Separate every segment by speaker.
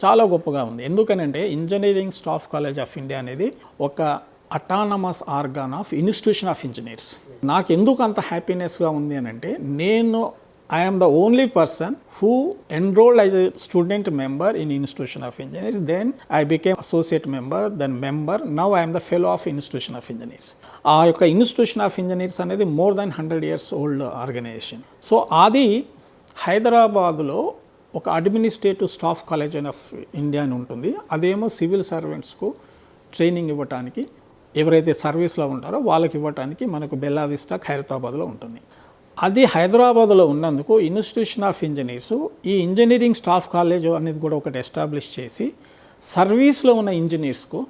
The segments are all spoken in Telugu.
Speaker 1: చాలా గొప్పగా ఉంది. ఎందుకనంటే engineering staff college of India అనేది ఒక autonomous organ of institution of engineers నాకు ఎందుకు అంత హ్యాపీనెస్గా ఉంది అని అంటే నేను I'm the only person who enrolled as a student member in institution of engineers then I became associate member then member now I'm the fellow of institution of engineers ఆ యొక్క ఇన్స్టిట్యూషన్ ఆఫ్ ఇంజనీర్స్ అనేది more than hundred years old organisation so అది హైదరాబాద్లో ఒక administrative staff college of India అని ఉంటుంది. అదేమో సివిల్ సర్వెంట్స్కు ట్రైనింగ్ ఇవ్వటానికి ఎవరైతే సర్వీస్లో ఉంటారో వాళ్ళకి ఇవ్వటానికి మనకు బెల్లావిస్టా ఖైరతాబాద్లో ఉంటుంది. అది హైదరాబాద్లో ఉన్నందుకు ఇన్స్టిట్యూషన్ ఆఫ్ ఇంజనీర్స్ ఈ ఇంజనీరింగ్ స్టాఫ్ కాలేజ్ అనేది కూడా ఒకటి ఎస్టాబ్లిష్ చేసి సర్వీస్లో ఉన్న ఇంజనీర్స్కు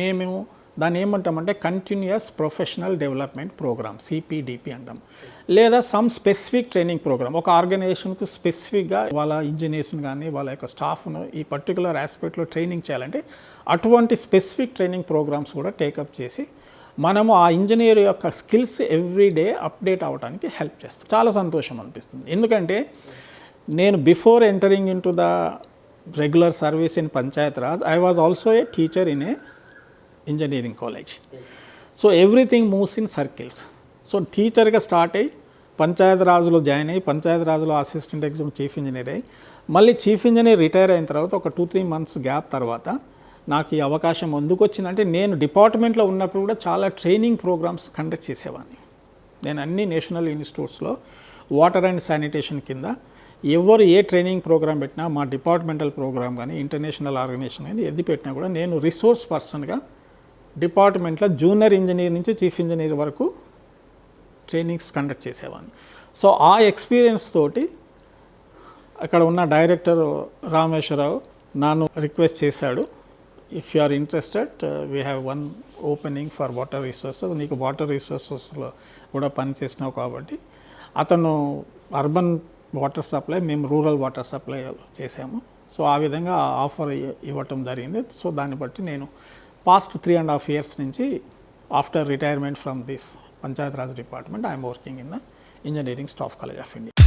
Speaker 1: మేము దాన్ని ఏమంటామంటే continuous professional development programme CPDP అంటాం. లేదా సమ్ స్పెసిఫిక్ ట్రైనింగ్ ప్రోగ్రామ్ ఒక ఆర్గనైజేషన్కు స్పెసిఫిక్గా వాళ్ళ ఇంజనీర్స్ని కానీ వాళ్ళ యొక్క స్టాఫ్ను ఈ పర్టికులర్ ఆస్పెక్ట్లో ట్రైనింగ్ చేయాలంటే అటువంటి స్పెసిఫిక్ ట్రైనింగ్ ప్రోగ్రామ్స్ కూడా టేకప్ చేసి మనము ఆ ఇంజనీర్ యొక్క స్కిల్స్ ఎవ్రీ డే అప్డేట్ అవ్వడానికి హెల్ప్ చేస్తాం. చాలా సంతోషం అనిపిస్తుంది. ఎందుకంటే నేను before entering into the regular service in Panchayat Raj I was also a teacher in a engineering college so everything moves in circles so టీచర్గా స్టార్ట్ అయ్యి పంచాయత్ రాజులో జాయిన్ అయ్యి పంచాయత్ రాజులో అసిస్టెంట్ ఎగ్జామ్ చీఫ్ ఇంజనీర్ అయ్యి మళ్ళీ చీఫ్ ఇంజనీర్ రిటైర్ అయిన తర్వాత ఒక టూ త్రీ మంత్స్ గ్యాప్ తర్వాత నాకు ఈ అవకాశం ఎందుకు వచ్చిందంటే నేను డిపార్ట్మెంట్లో ఉన్నప్పుడు కూడా చాలా ట్రైనింగ్ ప్రోగ్రామ్స్ కండక్ట్ చేసేవాడిని. నేను అన్ని నేషనల్ ఇన్స్టిట్యూట్స్లో వాటర్ అండ్ శానిటేషన్ కింద ఎవరు ఏ ట్రైనింగ్ ప్రోగ్రామ్ పెట్టినా మా డిపార్ట్మెంటల్ ప్రోగ్రామ్ కానీ ఇంటర్నేషనల్ ఆర్గనైజేషన్ కానీ ఎది పెట్టినా కూడా నేను రిసోర్స్ పర్సన్గా డిపార్ట్మెంట్లో జూనియర్ ఇంజనీర్ నుంచి చీఫ్ ఇంజనీర్ వరకు ట్రైనింగ్స్ కండక్ట్ చేసేవాడిని. సో ఆ ఎక్స్పీరియన్స్ తోటి అక్కడ ఉన్న డైరెక్టర్ రామేశ్వరరావు నన్ను రిక్వెస్ట్ చేశాడు if you are interested we have one opening for water resources నీకు వాటర్ రిసోర్సెస్లో కూడా పనిచేసినావు కాబట్టి. అతను అర్బన్ వాటర్ సప్లై మేము రూరల్ వాటర్ సప్లై చేసాము. సో ఆ విధంగా ఆఫర్ ఇవ్వటం జరిగింది. సో దాన్ని బట్టి నేను past three and half years నుంచి after retirement from this Panchayat Raj department I'm working in the engineering staff college of India